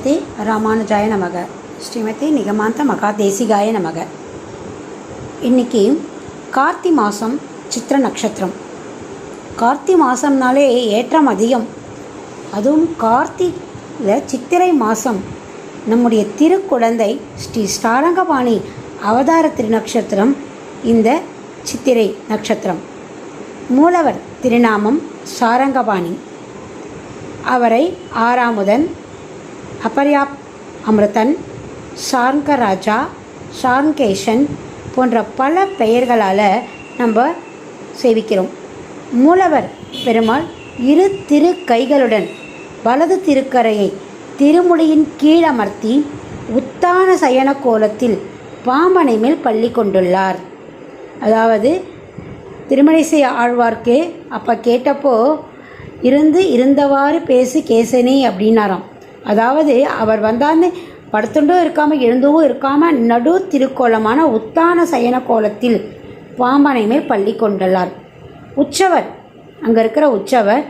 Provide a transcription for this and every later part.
ஸ்ரீமதி ராமானுஜாய நமக. ஸ்ரீமதி நிகமாந்த மகா தேசிகாய நமக. இன்னைக்கு கார்த்தி மாதம் சித்திர நட்சத்திரம். கார்த்தி மாதம்னாலே ஏற்றம் அதிகம். அதுவும் கார்த்தியில் சித்திரை மாதம் நம்முடைய திருக்குழந்தை ஸ்ரீ ஸ்டாரங்கபாணி அவதார திருநக்ஷத்திரம் இந்த சித்திரை நட்சத்திரம். மூலவர் திருநாமம் சாரங்கபாணி. அவரை ஆறாமுதன் அபர்யாப் அமிர்தன் சார்ங்கராஜா சாங்கேஷன் போன்ற பல பெயர்களால் நம்ம சேவிக்கிறோம். மூலவர் பெருமாள் இரு திரு கைகளுடன் வலது திருக்கரையை திருமுடியின் கீழமர்த்தி உத்தான சயன கோலத்தில் பாம்பனை மேல் பள்ளி கொண்டுள்ளார். அதாவது திருமணிசை ஆழ்வார்க்கு அப்போ கேட்டப்போ இருந்து இருந்தவாறு பேசு கேசனே அப்படின்னாராம். அதாவது அவர் வந்தாந்து படுத்துண்டும் இருக்காமல் எழுந்தவும் இருக்காமல் நடு திருக்கோலமான உத்தான சயன கோலத்தில் பாம்பனை மேல் பள்ளி கொண்டுள்ளார். உற்சவர் அங்கே இருக்கிற உற்சவர்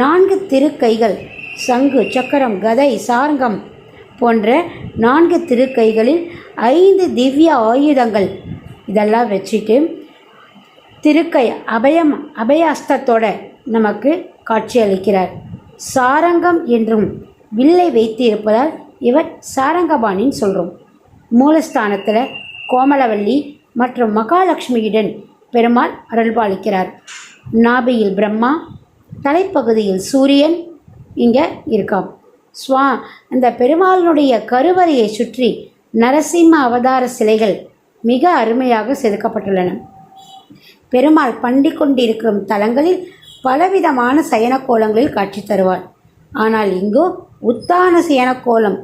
நான்கு திருக்கைகள் சங்கு சக்கரம் கதை சாரங்கம் போன்ற நான்கு திருக்கைகளில் ஐந்து திவ்ய ஆயுதங்கள். இதெல்லாம் வச்சுட்டு திருக்கை அபயம் அபயாஸ்தத்தோட நமக்கு காட்சியளிக்கிறார். சாரங்கம் என்றும் வில்லை வைத்து இருப்பதால் இவர் சாரங்கபாணின்னு சொல்கிறோம் மூலஸ்தானத்தில் கோமலவல்லி மற்றும் மகாலட்சுமியுடன் பெருமாள் அருள்பாலிக்கிறார். நாபியில் பிரம்மா தலைப்பகுதியில் சூரியன் இங்கே இருக்காம். ஸ்வா அந்த பெருமாளினுடைய கருவறையை சுற்றி நரசிம்ம அவதார சிலைகள் மிக அருமையாக செதுக்கப்பட்டுள்ளன. பெருமாள் பண்டி கொண்டிருக்கும் தலங்களில் பலவிதமான சயன கோலங்களில் காட்சி தருவார். ஆனால் இங்கோ உத்தான சயனக்கோலம்.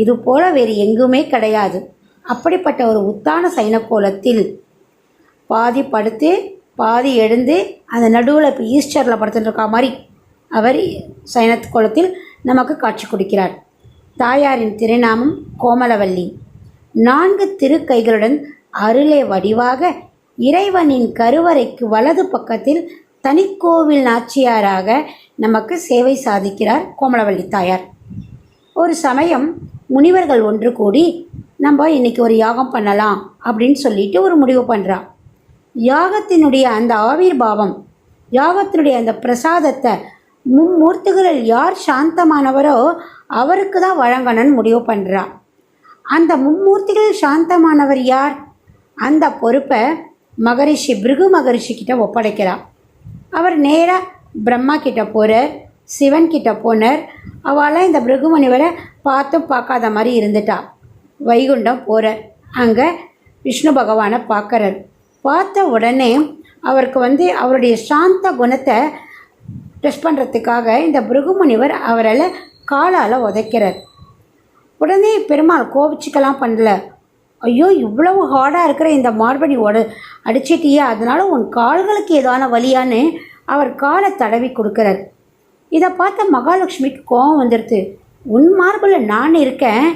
இது போல வேறு எங்குமே கிடையாது. அப்படிப்பட்ட ஒரு உத்தான சயனக்கோலத்தில் பாதி படுத்து பாதி எழுந்து அந்த நடுவில் இப்போ ஈஸ்டரில் படுத்துட்டுருக்கா மாதிரி அவர் சயன கோலத்தில் நமக்கு காட்சி கொடுக்கிறார். தாயாரின் திருநாமம் கோமலவல்லி. நான்கு திருக்கைகளுடன் அருளே வடிவாக இறைவனின் கருவறைக்கு வலது பக்கத்தில் தனிக்கோவில் நாச்சியாராக நமக்கு சேவை சாதிக்கிறார் கோமலவல்லி தாயார். ஒரு சமயம் முனிவர்கள் ஒன்று கூடி நம்ம இன்னைக்கு ஒரு யாகம் பண்ணலாம் அப்படின்னு சொல்லிட்டு ஒரு முடிவு பண்ணுறா யாகத்தினுடைய அந்த ஆவிர்பாவம் யாகத்தினுடைய அந்த பிரசாதத்தை மும்மூர்த்திகளில் யார் சாந்தமானவரோ அவருக்கு தான் வழங்கணும்னு முடிவு பண்ணுறா அந்த மும்மூர்த்திகளில் சாந்தமானவர் யார்? அந்த பொறுப்பை மகரிஷி பிருகு மகரிஷி கிட்ட ஒப்படைக்கிறார் அவர் நேராக பிரம்மா கிட்ட போகிறார் சிவன் கிட்ட போனார். அவளாம் இந்த பிருகுமுனிவரை பார்த்தும் பார்க்காத மாதிரி இருந்துட்டா. வைகுண்டம் போகிறார் அங்கே விஷ்ணு பகவானை பார்க்குறார். பார்த்த உடனே அவருக்கு வந்து அவருடைய சாந்த குணத்தை டெஸ்ட் பண்ணுறதுக்காக இந்த பிருகுமுனிவர் அவரால் காலால் உதைக்கிறார். உடனே பெருமாள் கோபிச்சுக்கெல்லாம் பண்ணல. ஐயோ இவ்வளவு ஹார்டாக இருக்கிற இந்த மார்படி உட அடிச்சிட்டியே? அதனால் உன் கால்களுக்கு ஏதான வழியான்னு அவர் காலை தடவி கொடுக்குறார். இதை பார்த்த மகாலட்சுமிக்கு கோபம் வந்துடுது உன் மார்பில் நான் இருக்கேன்.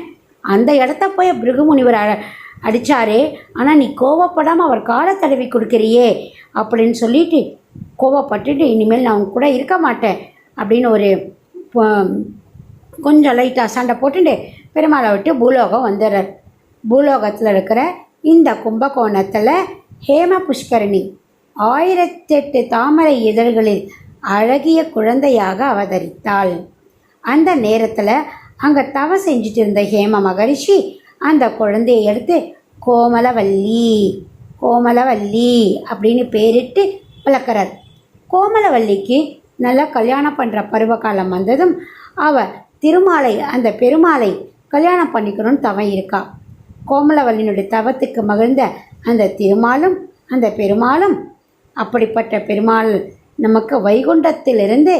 அந்த இடத்த போய் பிருகுமுனிவர் அ அடித்தாரே ஆனால் நீ கோவப்படாமல் அவர் காலை தடவி கொடுக்குறியே அப்படின்னு சொல்லிட்டு கோவப்பட்டுட்டு இனிமேல் நான் உங்க கூட இருக்க மாட்டேன் அப்படின்னு ஒரு கொஞ்சம் லைட்டாக சண்டை போட்டுட்டு பெருமாளை விட்டு பூலோகம் வந்துடுறார். பூலோகத்தில் இருக்கிற இந்த கும்பகோணத்தில் ஹேம புஷ்கரணி ஆயிரத்தெட்டு தாமரை இதழ்களில் அழகிய குழந்தையாக அவதரித்தாள். அந்த நேரத்தில் அங்கே தவ செஞ்சுட்டு இருந்த ஹேம மகரிஷி அந்த குழந்தையை எடுத்து கோமலவல்லி கோமலவல்லி அப்படின்னு பேரிட்டு வளர்க்குறார் கோமலவல்லிக்கு நல்லா கல்யாணம் பண்ணுற பருவகாலம் வந்ததும் அவ திருமாலை அந்த பெருமாளை கல்யாணம் பண்ணிக்கணும்னு தவம் இருக்கா. கோமலவல்லினுடைய தவத்துக்கு மகிழ்ந்த அந்த திருமாலும் அந்த பெருமாளும் அப்படிப்பட்ட பெருமாள் நமக்கு வைகுண்டத்திலிருந்து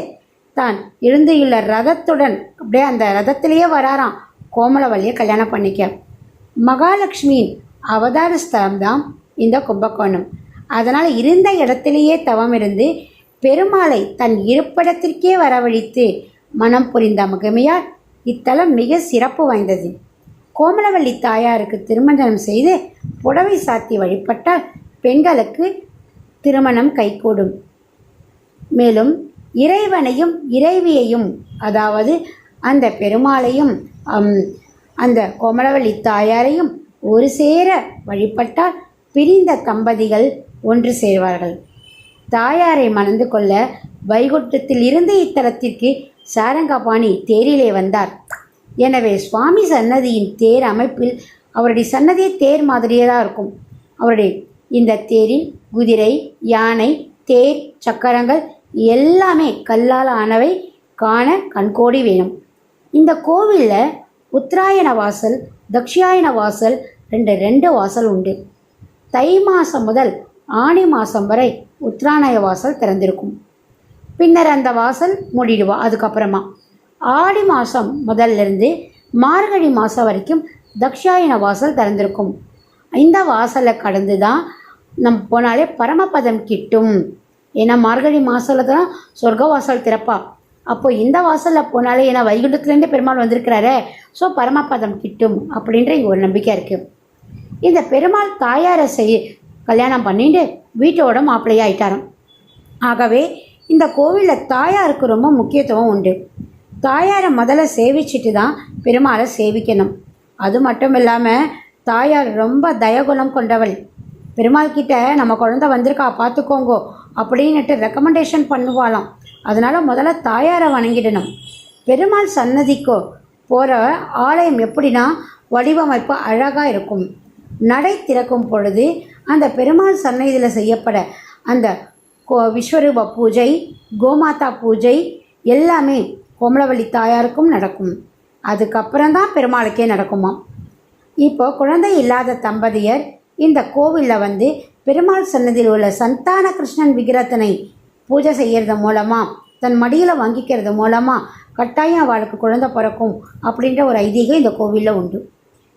தான் எழுந்தியுள்ள ரதத்துடன் அப்படியே அந்த ரதத்திலேயே வராராம். கோமலவல்லியை கல்யாணம் பண்ணிக்க. மகாலட்சுமியின் அவதார ஸ்தலம்தான் இந்த கும்பகோணம். அதனால் இருந்த இடத்திலேயே தவம் இருந்து பெருமாளை தன் இருப்பிடத்திற்கே வரவழைத்து மனம் புரிந்த மகிமையால் இத்தலம் மிக சிறப்பு வாய்ந்தது. கோமலவள்ளி தாயாருக்கு திருமணம் செய்து புடவை சாத்தி வழிபட்டால் பெண்களுக்கு திருமணம் கைகூடும். மேலும் இறைவனையும் இறைவியையும் அதாவது அந்த பெருமாளையும் அந்த கோமலவள்ளி தாயாரையும் ஒரு சேர வழிபட்டால் பிரிந்த தம்பதிகள் ஒன்று சேர்வார்கள். தாயாரை மணந்து கொள்ள வைகுண்டத்தில் இருந்து இத்தலத்திற்கு சாரங்கபாணி தேரிலே வந்தார். எனவே சுவாமி சன்னதியின் தேர் அமைப்பில் அவருடைய சன்னதியே தேர் மாதிரியே தான் இருக்கும். அவருடைய இந்த தேரில் குதிரை யானை தேர் சக்கரங்கள் எல்லாமே கல்லால் ஆனவை காண கண்கோடி வேணும். இந்த கோவிலில் உத்தராயண வாசல் தக்ஷாயண வாசல் ரெண்டு ரெண்டு வாசல் உண்டு. தை மாதம் முதல் ஆணி மாதம் வரை உத்தராயண வாசல் திறந்திருக்கும். பின்னர் அந்த வாசல் மூடிடுவா அதுக்கப்புறமா. ஆடி மாதம் முதல்லிருந்து மார்கழி மாதம் வரைக்கும் தக்ஷாயன வாசல் திறந்திருக்கும். இந்த வாசலை கடந்து தான் நம் போனாலே பரமபதம் கிட்டும். ஏன்னா மார்கழி மாதத்தில் தான் சொர்க்க வாசல் திறப்பா. அப்போ இந்த வாசலில் போனாலே ஏன்னா வைகுண்டத்துலேருந்தே பெருமாள் வந்திருக்கிறாரே ஸோ பரமபதம் கிட்டும் அப்படின்ற இங்க ஒரு நம்பிக்கை இருக்குது இந்த பெருமாள் தாயாரை செய் கல்யாணம் பண்ணிட்டு வீட்டோட மாப்பிள்ளையாக மாப்பிள்ளையாயிட்டாராம். ஆகவே இந்த கோவிலில் தாயாருக்கு ரொம்ப முக்கியத்துவம் உண்டு. தாயாரை முதல்ல சேவிச்சிட்டு தான் பெருமாளை சேவிக்கணும். அது மட்டும் இல்லாமல் தாயார் ரொம்ப தயகுணம் கொண்டவள். பெருமாள் கிட்ட நம்ம குழந்தை வந்திருக்கா பார்த்துக்கோங்கோ அப்படின்னுட்டு ரெக்கமெண்டேஷன் பண்ணுவாளாம். அதனால் முதல்ல தாயாரை வணங்கிடணும். பெருமாள் சன்னதிக்கோ போகிற ஆலயம் எப்படின்னா வடிவமைப்பு அழகாக இருக்கும். நடை திறக்கும் பொழுது அந்த பெருமாள் சன்னதியில் செய்யப்பட அந்த கோ விஸ்வரூப பூஜை கோமாதா பூஜை எல்லாமே கோமலவள்ளி தாயாருக்கும் நடக்கும். அதுக்கப்புறம் தான் பெருமாளுக்கே நடக்குமா இப்போ குழந்தை இல்லாத தம்பதியர் இந்த கோவிலில் வந்து பெருமாள் சன்னதியில் உள்ள சந்தான கிருஷ்ணன் விக்கிரத்தனை பூஜை செய்கிறது மூலமாக தன் மடியில் வாங்கிக்கிறது மூலமாக கட்டாயம் அவளுக்கு குழந்தை பிறக்கும் அப்படின்ற ஒரு ஐதீகம் இந்த கோவிலில் உண்டு.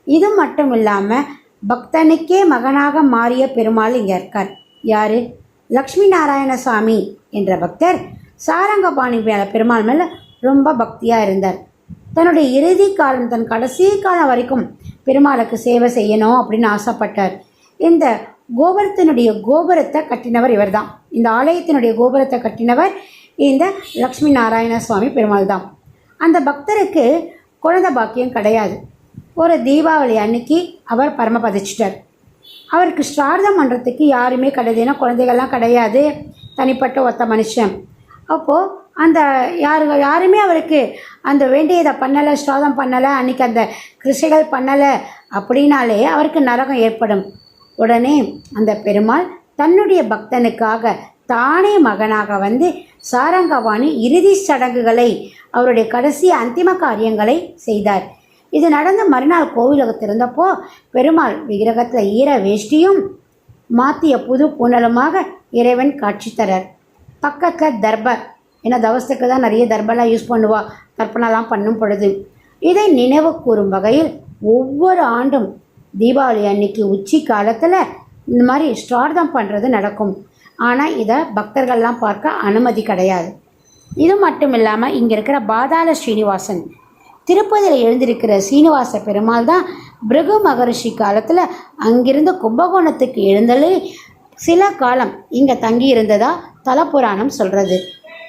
இது மட்டும் இல்லாமல் பக்தனுக்கே மகனாக மாறிய பெருமாள் இங்கே இருக்கார். யார்? லக்ஷ்மி நாராயண சாமி என்ற பக்தர். சாரங்கபாணி மேலே பெருமாள் மேலே ரொம்ப பக்தியாக இருந்தார். தன்னுடைய இறுதி காலம் தன் கடைசி காலம் வரைக்கும் பெருமாளுக்கு சேவை செய்யணும் அப்படின்னு ஆசைப்பட்டார். இந்த கோபுரத்தினுடைய கோபுரத்தை கட்டினவர் இவர் தான் இந்த ஆலயத்தினுடைய கோபுரத்தை கட்டினவர் இந்த லக்ஷ்மி நாராயண சுவாமி பெருமாள் தான். அந்த பக்தருக்கு குழந்த பாக்கியம் கிடையாது. ஒரு தீபாவளி அன்னைக்கு அவர் பரம பதிச்சிட்டார். அவருக்கு ஸ்ரார்தம் பண்ணுறதுக்கு யாருமே கிடையாது. ஏன்னா குழந்தைகள்லாம் கிடையாது. தனிப்பட்ட ஒத்த மனுஷன். அப்போது அந்த யாரு யாருமே அவருக்கு அந்த வேண்டியதை பண்ணலை ஸ்ராதம் பண்ணலை அன்றைக்கி அந்த கிருஷிகள் பண்ணலை அப்படின்னாலே அவருக்கு நரகம் ஏற்படும். உடனே அந்த பெருமாள் தன்னுடைய பக்தனுக்காக தானே மகனாக வந்து சாரங்கவாணி இறுதி சடங்குகளை அவருடைய கடைசி அந்திம காரியங்களை செய்தார். இது நடந்த மறுநாள் கோவிலுக்கு திறந்தப்போ பெருமாள் விக்கிரகத்தில் ஈர வேஷ்டியும் மாற்றிய புது பூனலுமாக இறைவன் காட்சி தரார். பக்கத்தில் தர்பர் ஏன்னா தவசத்துக்கு தான் நிறைய தர்பலாம் யூஸ் பண்ணுவா. கற்பனைலாம் பண்ணும் பொழுது. இதை நினைவு கூறும் வகையில் ஒவ்வொரு ஆண்டும் தீபாவளி அன்னைக்கு உச்சி காலத்தில் இந்த மாதிரி ஸ்ரார்த்தம் பண்ணுறது நடக்கும். ஆனால் இதை பக்தர்கள்லாம் பார்க்க அனுமதி கிடையாது. இது மட்டும் இல்லாமல் இங்கே இருக்கிற பாதாள ஸ்ரீனிவாசன் திருப்பதியில் எழுந்திருக்கிற சீனிவாச பெருமாள் தான் பிருகு மகரிஷி காலத்தில் அங்கிருந்து கும்பகோணத்துக்கு எழுந்தலே சில காலம் இங்கே தங்கி இருந்ததா தலப்புராணம் சொல்கிறது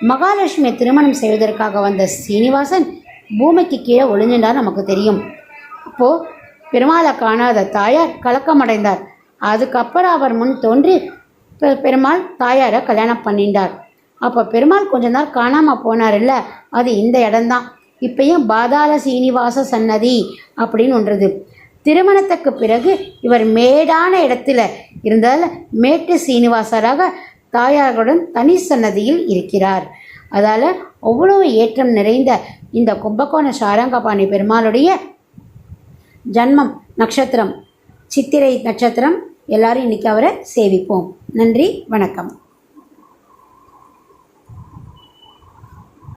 மகாலட்சுமியை திருமணம் செய்வதற்காக வந்த சீனிவாசன் பூமிக்கு கீழே ஒளிஞ்சின்றார் நமக்கு தெரியும். அப்போது பெருமாளை காணாத தாயார் கலக்கமடைந்தார். அதுக்கப்புறம் அவர் முன் தோன்றி பெ- பெருமாள் தாயாரை கல்யாணம் பண்ணிட்டார். அப்போ பெருமாள் கொஞ்ச நாள் காணாமல் போனார் இல்லை அது இந்த இடம்தான். இப்பயும் பாதாள சீனிவாச சன்னதி அப்படின்னு ஒன்றுது. திருமணத்துக்கு பிறகு இவர் மேடான இடத்துல இருந்தால் மேட்டு சீனிவாசராக தாயார்களுடன் தனி சன்னதியில் இருக்கிறார். அதால் அவ்வளோ ஏற்றம் நிறைந்த இந்த கும்பகோண சாரங்கபாணி பெருமாளுடைய ஜன்மம் நட்சத்திரம் சித்திரை நட்சத்திரம் எல்லாரும் இன்னைக்கு அவரை சேவிப்போம். நன்றி வணக்கம்.